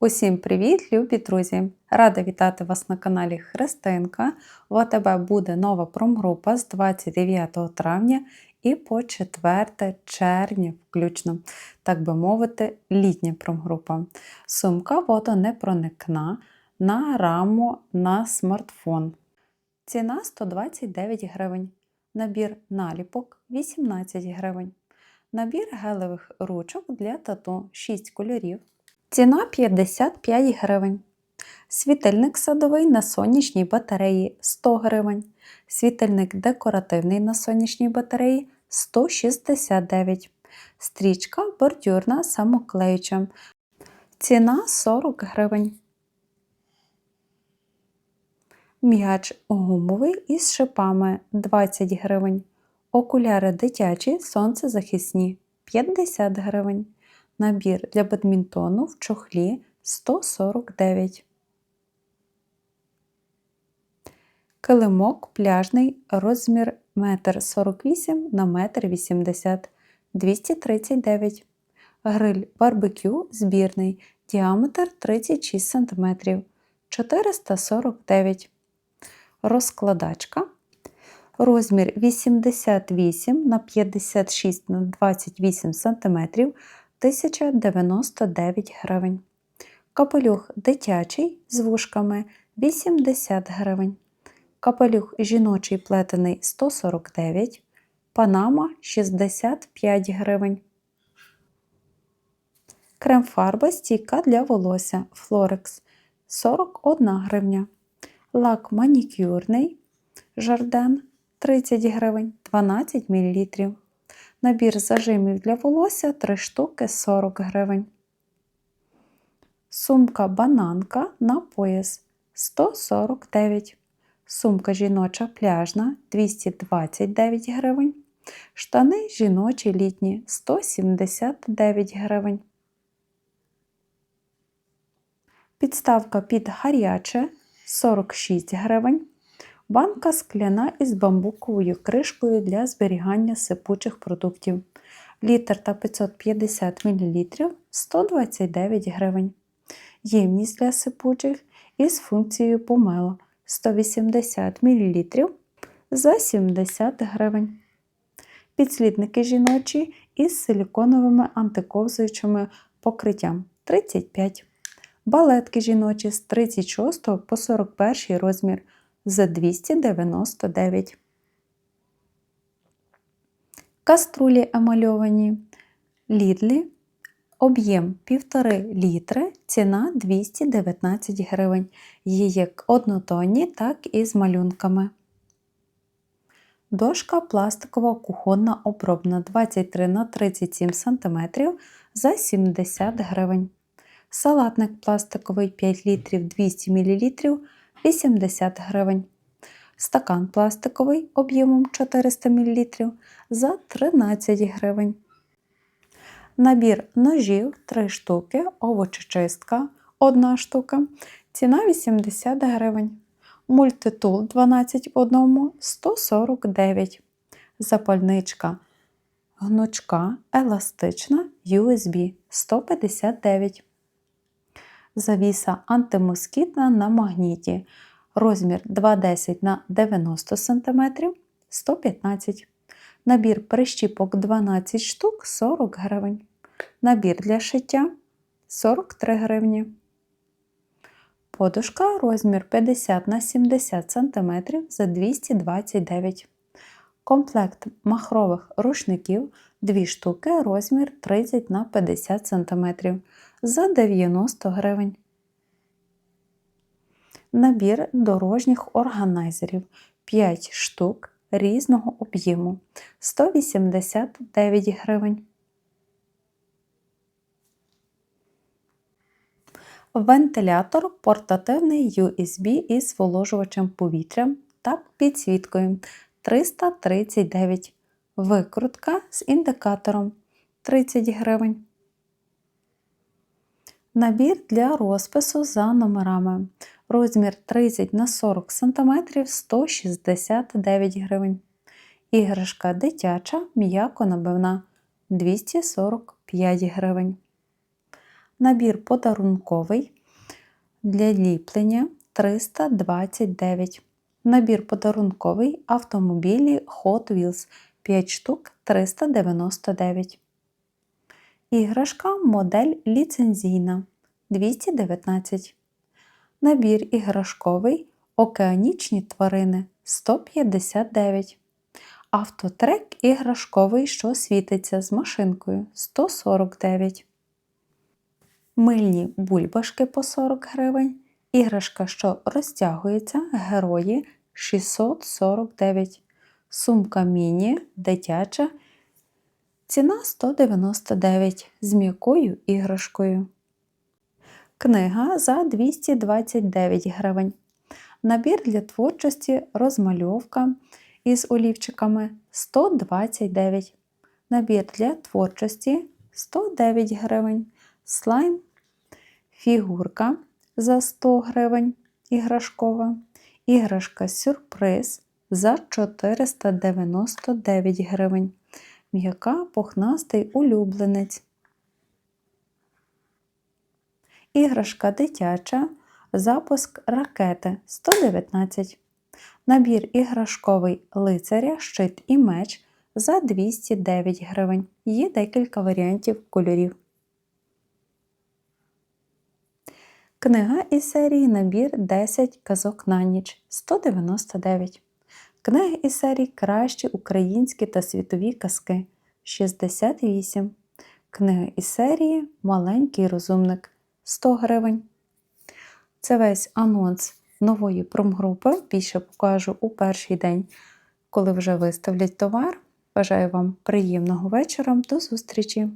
Усім привіт, любі друзі! Рада вітати вас на каналі Христинка. В АТБ буде нова промгрупа з 29 травня і по 4 червня, включно, так би мовити, літня промгрупа. Сумка водонепроникна на раму на смартфон. Ціна 129 гривень. Набір наліпок 18 гривень. Набір гелевих ручок для тату 6 кольорів. Ціна 55 гривень. Світильник садовий на сонячній батареї 100 гривень. Світильник декоративний на сонячній батареї 169 Стрічка бордюрна самоклеюча. Ціна 40 гривень. М'яч гумовий із шипами 20 гривень. Окуляри дитячі сонцезахисні 50 гривень. Набір для бадмінтону в чохлі 149. Килимок пляжний розмір 1,48 на 1,80 м 239 Гриль барбекю збірний діаметр 36 см 449 Розкладачка. Розмір 88 на 56 на 28 см 1099 гривень. Капелюх дитячий з вушками 80 гривень. Капелюх жіночий плетений 149 Панама 65 гривень. Крем-фарба стійка для волосся Флорекс 41 гривня. Лак манікюрний Жарден 30 гривень 12 мл. Набір зажимів для волосся 3 штуки 40 гривень. Сумка бананка на пояс 149 Сумка жіноча пляжна 229 гривень. Штани жіночі літні 179 гривень. Підставка під гаряче 46 гривень. Банка скляна із бамбуковою кришкою для зберігання сипучих продуктів. Літр та 550 мл 129 гривень. Ємність для сипучих із функцією помила 180 мл за 70 гривень. Підслідники жіночі із силіконовими антиковзуючими покриттям 35 Балетки жіночі з 36 по 41 розмір за 299. Каструлі емальовані лідлі. Об'єм 1,5 літри, ціна 219 гривень. Є як однотонні, так і з малюнками. Дошка пластикова кухонна обробна 23 на 37 см за 70 гривень. Салатник пластиковий 5 літрів 200 мл 80 гривень. Стакан пластиковий об'ємом 400 мл за 13 гривень. Набір ножів 3 штуки, овочечистка 1 штука. Ціна 80 гривень. Мультитул 12 в одному 149 Запальничка гнучка еластична USB 159 Завіса антимоскітна на магніті. Розмір 210 на 90 см 115 Набір прищіпок 12 штук 40 гривень. Набір для шиття 43 гривні. Подушка розмір 50 на 70 см за 229 Комплект махрових рушників 2 штуки розмір 30 на 50 см за 90 гривень. Набір дорожніх органайзерів 5 штук різного об'єму 189 гривень. Вентилятор портативний USB із зволожувачем повітря та підсвіткою 339 Викрутка з індикатором 30 гривень. Набір для розпису за номерами. Розмір 30 на 40 см 169 гривень. Іграшка дитяча, м'яко набивна 245 гривень. Набір подарунковий для ліплення 329. Набір подарунковий автомобілі Hot Wheels 5 штук 399. Іграшка модель ліцензійна 219. Набір іграшковий Океанічні тварини 159. Автотрек іграшковий, що світиться з машинкою 149. Мильні бульбашки по 40 гривень. Іграшка, що розтягується, герої 649. Сумка міні дитяча. Ціна 199 з м'якою іграшкою. Книга за 229 гривень. Набір для творчості розмальовка із олівчиками 129. Набір для творчості 109 гривень. Слайм, фігурка за 100 гривень іграшкова. Іграшка сюрприз за 499 гривень. М'яка пухнастий улюбленець. Іграшка дитяча. Запуск ракети 119. Набір іграшковий лицаря, щит і меч за 209 гривень. Є декілька варіантів кольорів. Книга із серії Набір 10 казок на ніч 199. Книги із серії Кращі українські та світові казки 68. Книга із серії Маленький розумник 100 гривень. Це весь анонс нової промгрупи. Більше покажу у перший день, коли вже виставлять товар. Бажаю вам приємного вечора. До зустрічі!